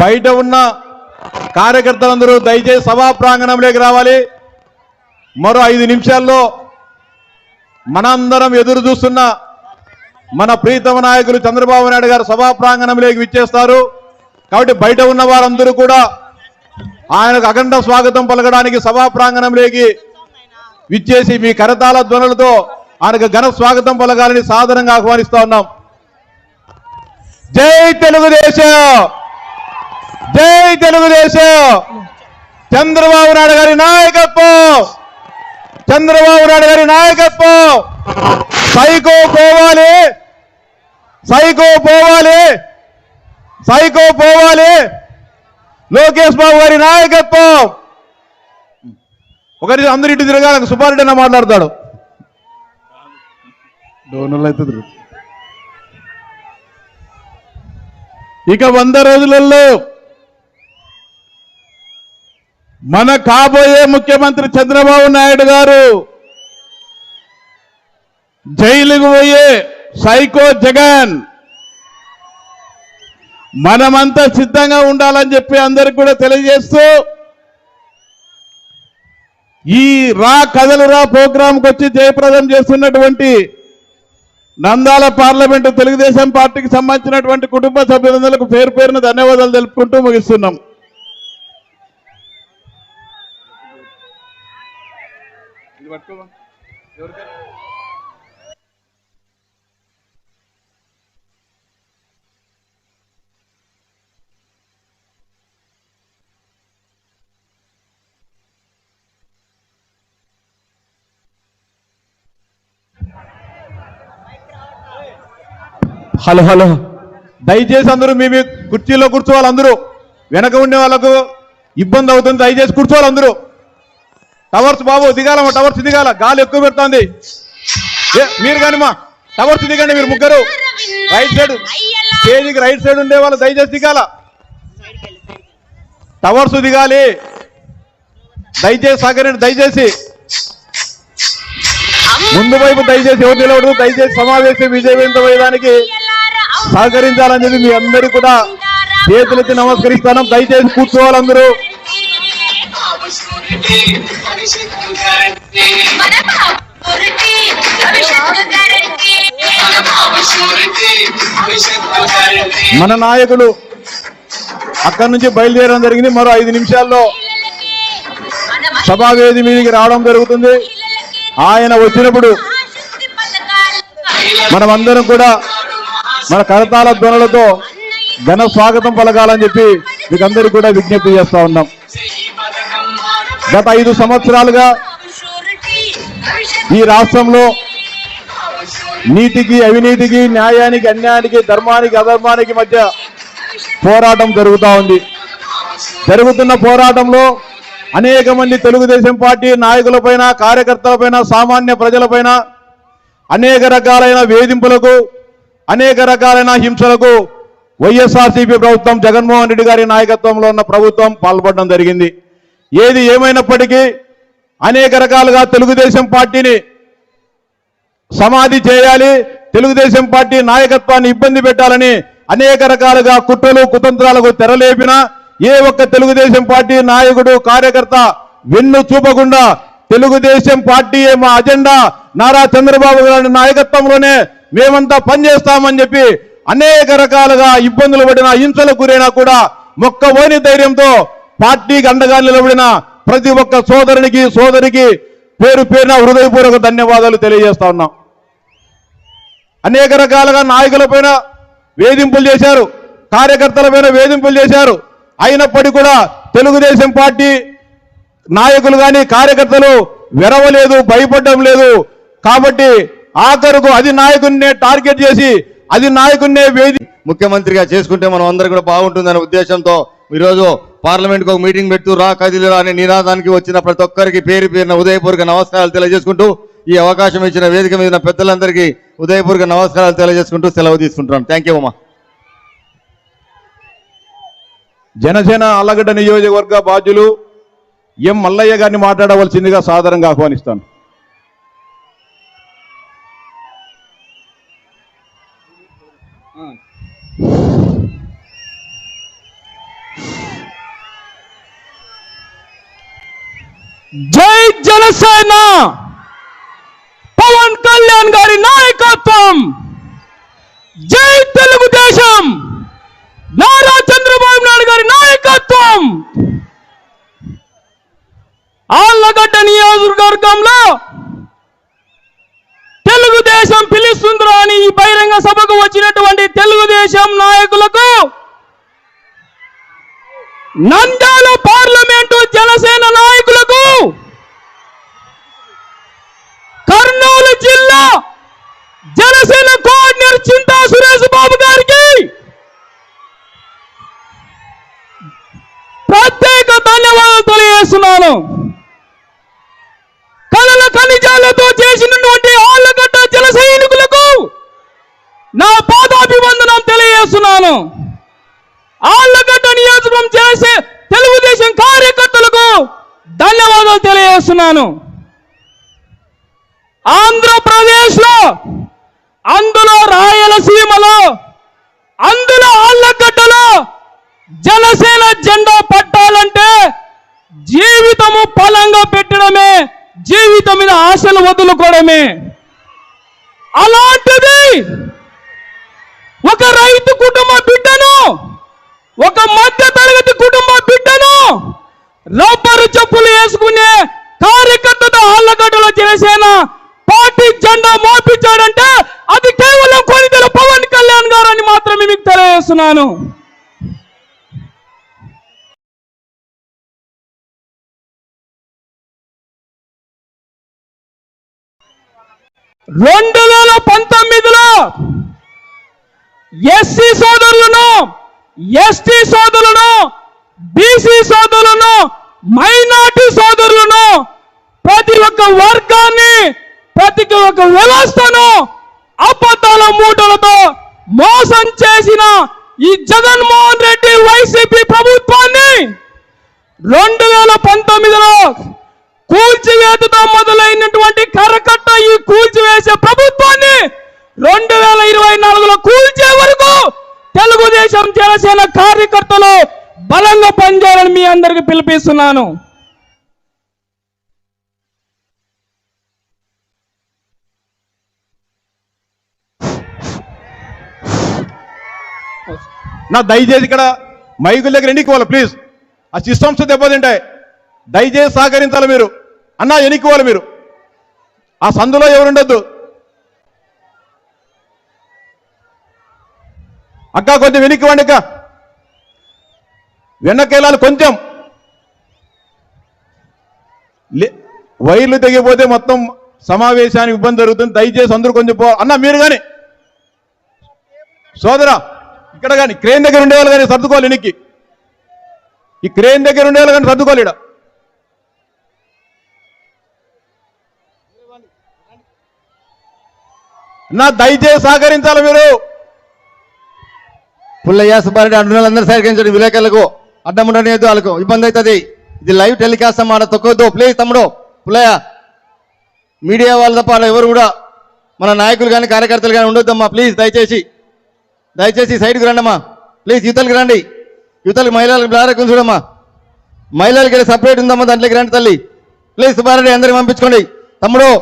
బయట ఉన్న కార్యకర్తలందరూ దయచేసి సభా ప్రాంగణంలోకి రావాలి. మరో ఐదు నిమిషాల్లో మనందరం ఎదురు చూస్తున్న మన ప్రీతమ నాయకులు చంద్రబాబు నాయుడు గారు సభా ప్రాంగణంలోకి విచ్చేస్తారు. కాబట్టి బయట ఉన్న వారందరూ కూడా ఆయనకు అఖండ స్వాగతం పలకడానికి సభా ప్రాంగణంలోకి విచ్చేసి మీ కరతాల ధ్వనులతో ఆయనకు ఘన స్వాగతం పలకాలని సాధారణంగా ఆహ్వానిస్తా ఉన్నాం. జై తెలుగుదేశం! జై తెలుగుదేశం. చంద్రబాబు నాయుడు గారి నాయకత్వం. చంద్రబాబు నాయుడు గారి నాయకత్వం. సైకో పోవాలి. సైకో పోవాలి. సైకో పోవాలి. లోకేష్ బాబు గారి నాయకత్వం. ఒకరి అందరి ఇటు తిరగాలి సుబ్బారెడ్డి మాట్లాడతాడు. డోనల్ అయితే ఇక వంద రోజులలో మన కాబోయే ముఖ్యమంత్రి చంద్రబాబు నాయుడు గారు జైలుకు పోయే సైకో జగన్ మనమంతా సిద్ధంగా ఉండాలని చెప్పి అందరికి కూడా తెలియజేస్తూ ఈ రా కథలు రా ప్రోగ్రాంకి వచ్చి జయప్రదం చేస్తున్నటువంటి నందాల పార్లమెంటు తెలుగుదేశం పార్టీకి సంబంధించినటువంటి కుటుంబ సభ్యులందరికీ పేరు పేరున ధన్యవాదాలు తెలుపుకుంటూ ముగిస్తున్నాం. Hello hello. దయచేసి అందరూ మీ మీ కుర్చీలో కూర్చోవాలి అందరూ. వెనక ఉండే వాళ్ళకు ఇబ్బంది అవుతుంది దయచేసి కూర్చోవాలి అందరూ. టవర్స్ బాబు దిగాలమ్మా టవర్స్ దిగాల. గాలి ఎక్కువ పెడుతుంది. మీరు కానీ మా టవర్స్ దిగండి మీరు ముగ్గురు. రైట్ సైడ్ స్టేజ్కి రైట్ సైడ్ ఉండే వాళ్ళు దయచేసి దిగాల. టవర్స్ దిగాలి. దయచేసి సహకరించండి దయచేసి. ముందు వైపు దయచేసి ఎవరు నిలవడు దయచేసి సమావేశం విజయవంతమయ్యడానికి సహకరించాలని చెప్పి మీ అందరికీ కూడా చేతులెత్తి నమస్కరిస్తాను దయచేసి కూర్చోవాలి మన గ్యారంటీ మన నాయకులు అక్కడి నుంచి బయలుదేరడం జరిగింది. మరో ఐదు నిమిషాల్లో సభావేది మీదికి రావడం జరుగుతుంది. ఆయన వచ్చినప్పుడు మనమందరం కూడా మన కరతాళ ధ్వనులతో ఘన స్వాగతం పలకాలని చెప్పి మీకు అందరికీ కూడా విజ్ఞప్తి చేస్తా ఉన్నాం. గత ఐదు సంవత్సరాలుగా ఈ రాష్ట్రంలో నీతికి అవినీతికి న్యాయానికి అన్యాయానికి ధర్మానికి అధర్మానికి మధ్య పోరాటం జరుగుతూ ఉంది. జరుగుతున్న పోరాటంలో అనేక మంది తెలుగుదేశం పార్టీ నాయకులపైన కార్యకర్తలపైన సామాన్య ప్రజలపైన అనేక రకాలైన వేధింపులకు అనేక రకాలైన హింసలకు వైఎస్ఆర్సీపీ ప్రభుత్వం జగన్మోహన్ రెడ్డి గారి నాయకత్వంలో ఉన్న ప్రభుత్వం పాల్పడడం జరిగింది. ఏది ఏమైనప్పటికీ అనేక రకాలుగా తెలుగుదేశం పార్టీని సమాధి చేయాలి తెలుగుదేశం పార్టీ నాయకత్వాన్ని ఇబ్బంది పెట్టాలని అనేక రకాలుగా కుట్రలు కుతంత్రాలకు తెరలేపిన ఏ ఒక్క తెలుగుదేశం పార్టీ నాయకుడు కార్యకర్త వెన్ను చూపకుండా తెలుగుదేశం పార్టీ మా అజెండా. నారా చంద్రబాబు గారి నాయకత్వంలోనే మేమంతా పనిచేస్తామని చెప్పి అనేక రకాలుగా ఇబ్బందులు పడిన హింసలకు గురైనా కూడా మొక్కవోని ధైర్యంతో పార్టీకి అండగా నిలబడిన ప్రతి ఒక్క సోదరునికి సోదరికి పేరు పేరున హృదయపూర్వక ధన్యవాదాలు తెలియజేస్తా ఉన్నాం. అనేక రకాలుగా నాయకులపైన వేధింపులు చేశారు కార్యకర్తలపైన వేధింపులు చేశారు. అయినప్పటికీ కూడా తెలుగుదేశం పార్టీ నాయకులు కానీ కార్యకర్తలు వెరవలేదు భయపడడం లేదు. కాబట్టి ఆఖరుకు అది నాయకుడినే టార్గెట్ చేసి అది నాయకుడినే వేది ముఖ్యమంత్రిగా చేసుకుంటే మనం అందరూ కూడా బాగుంటుందనే ఉద్దేశంతో ఈరోజు పార్లమెంట్కి ఒక మీటింగ్ పెడుతూ రా కదిలిరా అనే నినాదానికి వచ్చిన ప్రతి ఒక్కరికి పేరు పేరున ఉదయపూర్వక నమస్కారాలు తెలియజేసుకుంటూ ఈ అవకాశం ఇచ్చిన వేదిక మీద ఉన్న పెద్దలందరికీ ఉదయపూర్వక నమస్కారాలు తెలియజేసుకుంటూ సెలవు తీసుకుంటున్నాను థ్యాంక్ యూ అమ్మా. జనసేన అల్లగడ్డ నియోజకవర్గ బాధ్యులు ఎం మల్లయ్య గారిని మాట్లాడవలసిందిగా సాదరంగా ఆహ్వానిస్తాను. జనసేన పవన్ కళ్యాణ్ గారి నాయకత్వం జై తెలుగుదేశం నారా చంద్రబాబు నాయుడు గారి నాయకత్వం ఆళ్ళగడ్డ నియోజకవర్గంలో తెలుగుదేశం పిలుస్తుందిరా అని ఈ బహిరంగ సభకు వచ్చినటువంటి తెలుగుదేశం నాయకులకు నంద్యాల పార్లమెంటు జనసేన నాయకులకు కర్నూలు జిల్లా జనసేన కోఆర్డినేటర్ చింతా సురేష్ బాబు గారికి ప్రత్యేక ధన్యవాదాలు తెలియజేస్తున్నాను కలల ఖనిజాలతో చేసినటువంటి ఆళ్ళగడ్డ జల సైనికులకు నా పాదాభివందనం తెలియజేస్తున్నాను. ఆళ్ళగడ్డ నియోజకం చేసే తెలుగుదేశం కార్యకర్తలకు ధన్యవాదాలు తెలియజేస్తున్నాను. ఆంధ్రప్రదేశ్లో అందులో రాయలసీమలో అందులో ఆళ్ళగడ్డలో జనసేన జెండా జీవితము ఫలంగా పెట్టడమే జీవితం మీద ఆశలు వదులుకోవడమే. అలాంటిది ఒక రైతు కుటుంబ బిడ్డను ఒక మధ్య తరగతి కుటుంబ బిడ్డను రబ్బరు చెప్పులు వేసుకునే కార్యకర్తతో ఆళ్ళగడ్డలో జనసేన పార్టీ జెండా మోపించాడంటే అది కేవలం కొనితెల పవన్ కళ్యాణ్ గారు అని మాత్రమే మీకు తెలియజేస్తున్నాను. రెండు వేల పంతొమ్మిదిలో ఎస్సీ సోదరులను ఎస్టీ సోదరులను బీసీ సోదరులను మైనార్టీ సోదరులను ప్రతి ఒక్క వర్గాన్ని ప్రతి ఒక్క వ్యవస్థను అబద్ధాల మూటలతో మోసం చేసిన ఈ జగన్మోహన్ రెడ్డి వైసీపీ ప్రభుత్వాన్ని రెండు వేల పంతొమ్మిదిలో కూల్చివేతతో మొదలైనటువంటి కరక ఈ కూల్చివేసే ప్రభుత్వాన్ని రెండు వేల ఇరవై నాలుగులో కూల్చే వరకు తెలుగుదేశం జనసేన కార్యకర్తలు బలంగా పనిచేయాలని మీ అందరికి పిలిపిస్తున్నాను. నా దయచేసి ఇక్కడ మైకుల దగ్గర ఎన్నికోవాలి ప్లీజ్ ఆ సిస్టమ్స్ దెబ్బతింటాయి దయచేసి సహకరించాలి మీరు. అన్నా ఎన్నికోవాలి మీరు. ఆ సందులో ఎవరుండద్దు. అక్క కొంచెం వెనక్కివ్వండి అక్క. వెనక్కి వెళ్ళాలి కొంచెం. లే- వైర్లు తెగిపోతే మొత్తం సమావేశానికి ఇబ్బంది జరుగుతుంది. దయచేసి అందరూ కొంచెం పో. అన్న మీరు కానీ సోదరా ఇక్కడ కానీ క్రేన్ దగ్గర ఉండేవాళ్ళు కానీ సర్దుకోవాలి వెనక్కి. ఈ క్రేన్ దగ్గర ఉండేవాళ్ళు కానీ సర్దుకోవాలి నా దయచేసి సహకరించాలి మీరు? పుల్లయ్య సుబ్బారెడ్డి అడ్డులందరూ సహకరించండి. విలేకరులకు అడ్డం వాళ్ళకు ఇబ్బంది అవుతుంది. ఇది లైవ్ టెలికాస్ట్ మాట తొక్కవద్దు ప్లీజ్ తమ్ముడు. పుల్లయ్య మీడియా వాళ్ళ తప్ప ఎవరు కూడా మన నాయకులు కానీ కార్యకర్తలు కానీ ఉండొద్దమ్మా. ప్లీజ్ దయచేసి దయచేసి సైడ్కి రండమ్మా. ప్లీజ్ యువతలకు రండి. యువతలకు మహిళలకు బ్లారకు చూడమ్మా. మహిళలకి సపరేట్ ఉందమ్మా. దాంట్లోకి రండి తల్లి. ప్లీజ్ సుబ్బారెడ్డి అందరికి పంపించుకోండి. తమ్ముడు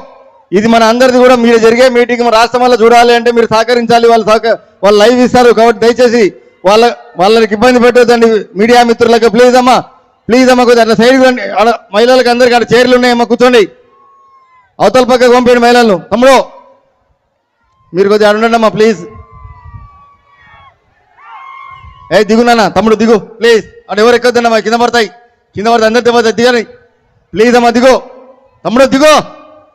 ఇది మన అందరిది కూడా. మీరు జరిగే మీటింగ్ రాష్ట్రం వల్ల చూడాలి అంటే మీరు సహకరించాలి. వాళ్ళు సహక వాళ్ళు లైవ్ ఇస్తారు కాబట్టి దయచేసి వాళ్ళ వాళ్ళకి ఇబ్బంది పెట్టొద్దండి. మీడియా మిత్రులకు ప్లీజ్ అమ్మా ప్లీజ్ అమ్మా కొద్దిగా అట్లా సైడ్ రండి ఆడ మహిళలకు అందరికి అక్కడ చైర్లు ఉన్నాయమ్మా కూర్చోండి. అవతల పక్కకు పంపండి మహిళలను. తమ్ముడు మీరు కొద్దిగా ఆడ ఉండండి అమ్మా ప్లీజ్. ఏ దిగు నాన్న తమ్ముడు దిగు ప్లీజ్. అక్కడ ఎవరు ఎక్కొద్దన్నమ్మా కింద పడతాయి. కింద పడితే అందరి దెబ్బ దిగని ప్లీజ్ అమ్మా దిగు. తమ్ముడు దిగు.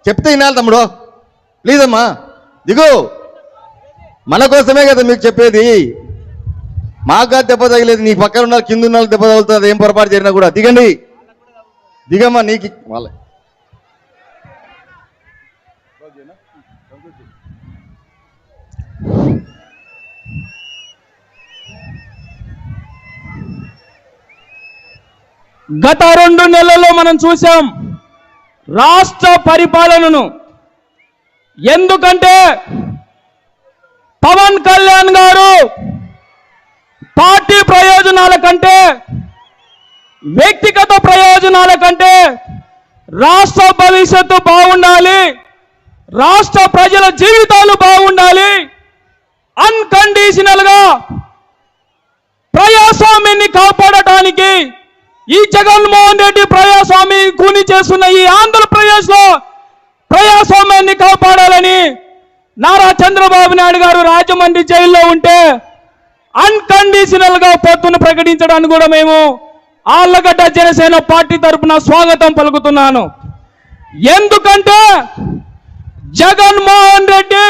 చెప్తే వినాలి తమ్ముడు. ప్లీజ్ అమ్మా దిగు. మన కోసమే కదా మీకు చెప్పేది. మాకు దెబ్బ తగిలేదు నీ పక్కన ఉన్న కింద ఉన్న దెబ్బ తగులుతుంది ఏం పొరపాటు జరిగినా కూడా. దిగండి. దిగమ్మా నీకు వాళ్ళ గత రెండు నెలల్లో మనం చూసాం రాష్ట్ర పరిపాలనను. ఎందుకంటే పవన్ కళ్యాణ్ గారు పార్టీ ప్రయోజనాల కంటే వ్యక్తిగత ప్రయోజనాల కంటే రాష్ట్ర భవిష్యత్తు బాగుండాలి రాష్ట్ర ప్రజల జీవితాలు బాగుండాలి అన్కండిషనల్గా ప్రజాస్వామ్యాన్ని కాపాడటానికి ఈ జగన్మోహన్ రెడ్డి ప్రజాస్వామి కూని చేస్తున్న ఈ ఆంధ్రప్రదేశ్లో ప్రజాస్వామ్యాన్ని కాపాడాలి. నారా చంద్రబాబు నాయుడు గారు రాజమండ్రి జైల్లో ఉంటే అన్కండిషనల్గా పొత్తును ప్రకటించడానికి కూడా మేము ఆళ్ళగడ్డ జనసేన పార్టీ తరపున స్వాగతం పలుకుతున్నాను. ఎందుకంటే జగన్మోహన్ రెడ్డి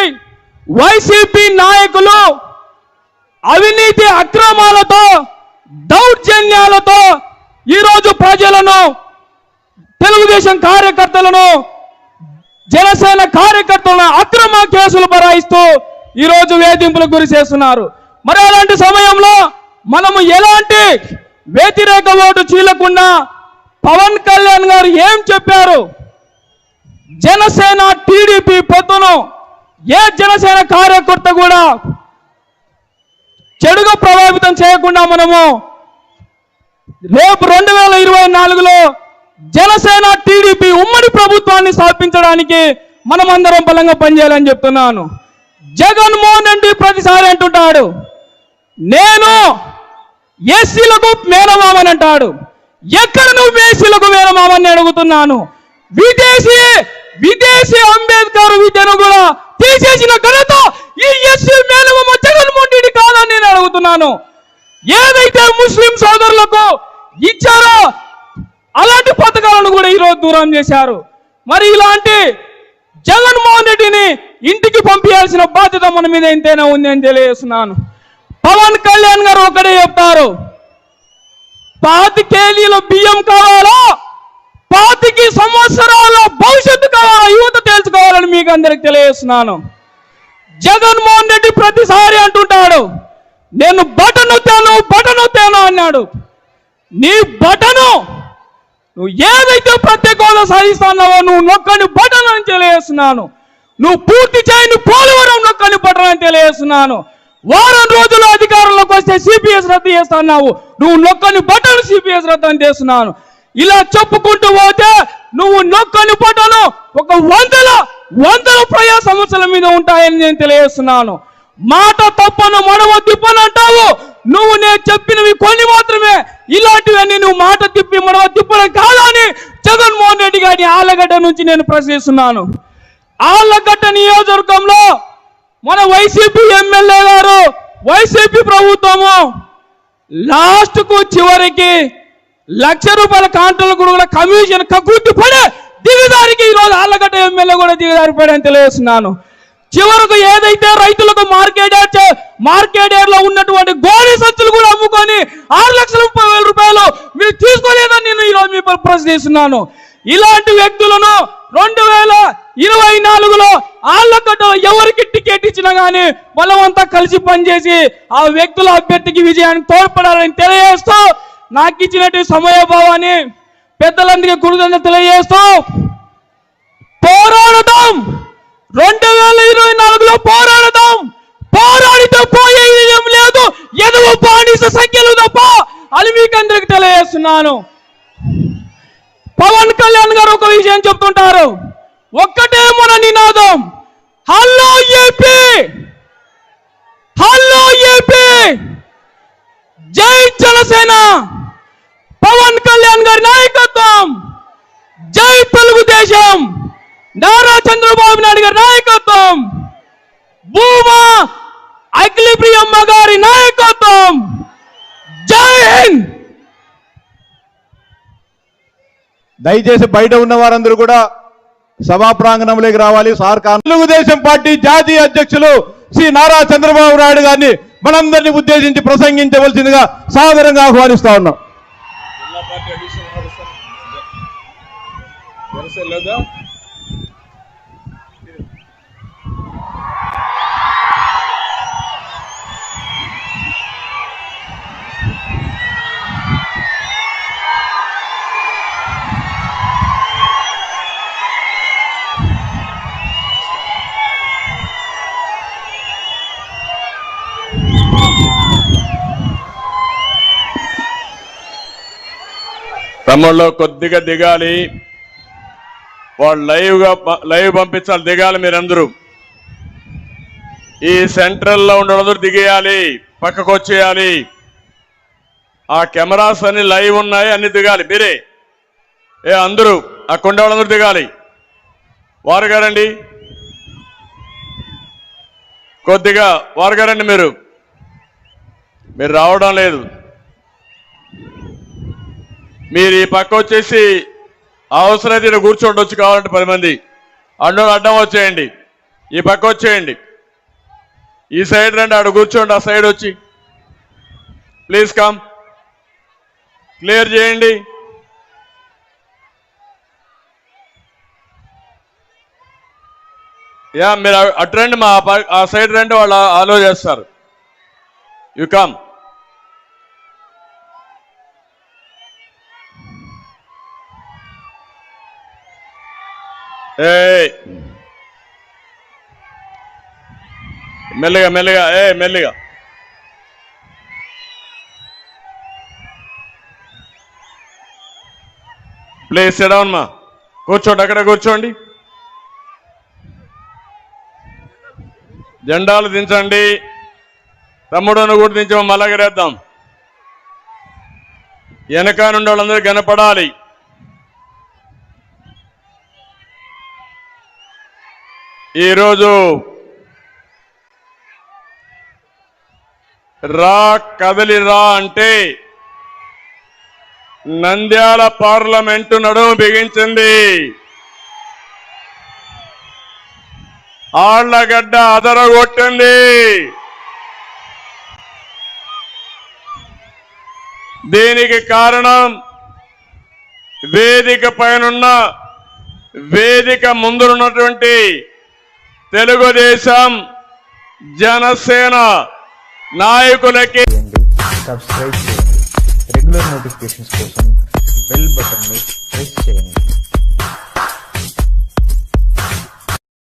వైసీపీ నాయకులు అవినీతి అక్రమాలతో దౌర్జన్యాలతో ఈరోజు ప్రజలను తెలుగుదేశం కార్యకర్తలను జనసేన కార్యకర్తలను అక్రమ కేసులు బరాయిస్తూ ఈరోజు వేధింపులకు గురి చేస్తున్నారు. మరి అలాంటి సమయంలో మనము ఎలాంటి వ్యతిరేక ఓటు చీలకుండా పవన్ కళ్యాణ్ గారు ఏం చెప్పారు? జనసేన టీడీపీ పొత్తును ఏ జనసేన కార్యకర్త కూడా చెడుగా ప్రభావితం చేయకుండా మనము రేపు రెండు వేల ఇరవై నాలుగులో జనసేన టీడీపీ ఉమ్మడి ప్రభుత్వాన్ని స్థాపించడానికి మనమందరం బలంగా పనిచేయాలని చెప్తున్నాను. జగన్మోహన్ రెడ్డి ప్రతిసారి అంటుంటాడు నేను ఎస్సీలకు మేనమామని అంటాడు. ఎక్కడ నువ్వు ఎస్సీలకు మేనమామని అడుగుతున్నాను. విదేశీ విదేశీ అంబేద్కర్ విద్యను కూడా తీసేసిన ఘనత ఈ ఎస్సీ మేనమామ జగన్మోహన్ రెడ్డి కాదని నేను అడుగుతున్నాను. ఏదైతే ముస్లిం సోదరులకు ఇచ్చారో అలాంటి పథకాలను కూడా ఈరోజు దూరం చేశారు. మరి ఇలాంటి జగన్మోహన్ రెడ్డిని ఇంటికి పంపించాల్సిన బాధ్యత మన మీద ఎంతైనా ఉంది అని తెలియజేస్తున్నాను. పవన్ కళ్యాణ్ గారు ఒకటే చెప్తారు. పాతి కేజీల బియ్యం కావాలా? పాతికి సంవత్సరాల భవిష్యత్తు కావాలా? యువత తెలుసుకోవాలని మీకు అందరికి తెలియజేస్తున్నాను. జగన్మోహన్ రెడ్డి ప్రతిసారి అంటుంటాడు నేను బటను తేను బటను తేను అన్నాడు. నీ బటను నువ్వు ఏదైతే ప్రత్యేక హోదా సాధిస్తున్నావో నువ్వు నొక్కని బటన్ అని తెలియజేస్తున్నాను. నువ్వు పూర్తి చేయని పోలవరం నొక్కని బటన్ అని తెలియజేస్తున్నాను. వారం రోజులు అధికారంలోకి వస్తే సిపిఎస్ రద్దు చేస్తున్నావు. నువ్వు నొక్కని బటన్ సిపిఎస్ రద్దు అని చేస్తున్నాను. ఇలా చెప్పుకుంటూ పోతే నువ్వు నొక్కని బటను ఒక వందల వందల ప్రజా సమస్యల మీద ఉంటాయని నేను తెలియజేస్తున్నాను. మాట తప్పను మడవ తిప్పను అంటావు నువ్వు నేను చెప్పినవి కొన్ని మాత్రమే. ఇలాంటివన్నీ నువ్వు మాట తిప్పి మడవ తిప్పడం కాదని జగన్మోహన్ రెడ్డి గారిని ఆలగడ్డ నుంచి నేను ప్రశ్నిస్తున్నాను. ఆళ్ళగడ్డ నియోజకవర్గంలో మన వైసీపీ ఎమ్మెల్యే గారు వైసీపీ ప్రభుత్వము లాస్ట్కు చివరికి లక్ష రూపాయల కాంట్రాక్ట్ కూడా కమిషన్ కక్కుర్తి పడే దిగదారికి ఈ రోజు ఆళ్ళగడ్డ ఎమ్మెల్యే కూడా దిగదారి పడని తెలియజేస్తున్నాను. చివరకు ఏదైతే రైతులకు మార్కెట్ మార్కెట్లో ఉన్నటువంటి గోడి సంచులు కూడా అమ్ముకొని ఆరు లక్షల ముప్పై వేల రూపాయలు మీరు తీసుకోలేదని నేను ఈరోజు మీ పై ప్రశ్నిస్తున్నాను. ఇలాంటి వ్యక్తులను రెండు వేల ఇరవై నాలుగులో ఆళ్ళకట్టలో ఎవరికి టికెట్ ఇచ్చినా గానీ బలవంతా కలిసి పనిచేసి ఆ వ్యక్తుల అభ్యర్థికి విజయాన్ని తోడ్పడాలని తెలియజేస్తూ నాకు ఇచ్చినట్టు సమయభావాన్ని పెద్దలందరికీ కృతజ్ఞత తెలియజేస్తూ పోరాడటం రెండు వేల ఇరవై నాలుగులో పోరాడదాం. పోరాడితే పోయే ఏం లేదు. ఎదువు బానిస సంఖ్యలు తప్ప అని మీకు అందరికి తెలియజేస్తున్నాను. పవన్ కళ్యాణ్ గారు ఒక విషయం చెప్తుంటారు. ఒక్కటే మన నినాదం. Hello AP! Hello AP! జై జనసేన! పవన్ కళ్యాణ్ గారి నాయకత్వం జై తెలుగుదేశం నారా చంద్రబాబు నాయుడు గారి నాయకత్వం భూమా అఖిలప్రియమ్మ గారి నాయకత్వం జై హింద్ దయచేసి బయట ఉన్న వారందరూ కూడా సభా ప్రాంగణంలోకి రావాలి. సార్ కాన్- తెలుగుదేశం పార్టీ జాతీయ అధ్యక్షులు శ్రీ నారా చంద్రబాబు నాయుడు గారిని మనందరినీ ఉద్దేశించి ప్రసంగించవలసిందిగా సాదరంగా ఆహ్వానిస్తా ఉన్నాం. జిల్లా తమ్ముళ్ళు కొద్దిగా దిగాలి. వాళ్ళు లైవ్గా లైవ్ పంపించాలి దిగాలి మీరందరూ. ఈ సెంట్రల్లో లో దిగేయాలి పక్కకు వచ్చేయాలి. ఆ కెమెరాస్ అన్ని లైవ్ ఉన్నాయి అన్ని దిగాలి. మీరే. ఏ అందరూ ఆ కొండ దిగాలి. వారు గారండి. కొద్దిగా వారు గారండి మీరు. మీరు రావడం లేదు. మీరు ఈ పక్క వచ్చేసి అవసరమైతే ఇక్కడ కూర్చోండి వచ్చి కావాలంటే పది మంది. అడ్డం అడ్డం వచ్చేయండి. ఈ పక్క వచ్చేయండి. ఈ సైడ్ రండి ఆడ కూర్చోండి ఆ సైడ్ వచ్చి. Please come. క్లియర్ చేయండి. యా మీరు అటు రండి మా ప- ఆ సైడ్ రండి వాళ్ళు ఆలో చేస్తారు. You come. మెల్లగా మెల్లగా ఏ మెల్లగా. ప్లీజ్ డౌన్ మా. కూర్చోండి అక్కడ కూర్చోండి. జెండాలు దించండి. తమ్ముడును కూడా దించమని మళ్ళగరేద్దాం వెనక నుండి వాళ్ళందరూ కనపడాలి. ఈరోజు రా కదలి రా అంటే నంద్యాల పార్లమెంటు నడుము బిగించింది. ఆళ్ళగడ్డ అదరగొట్టింది. దీనికి కారణం వేదిక పైనున్న వేదిక ముందున్నటువంటి తెలుగుదేశం జనసేన నాయకులకి సబ్స్క్రైబ్ చేయండి. రెగ్యులర్ నోటిఫికేషన్స్ కోసం బెల్ బటన్ ప్రెస్ చేయండి.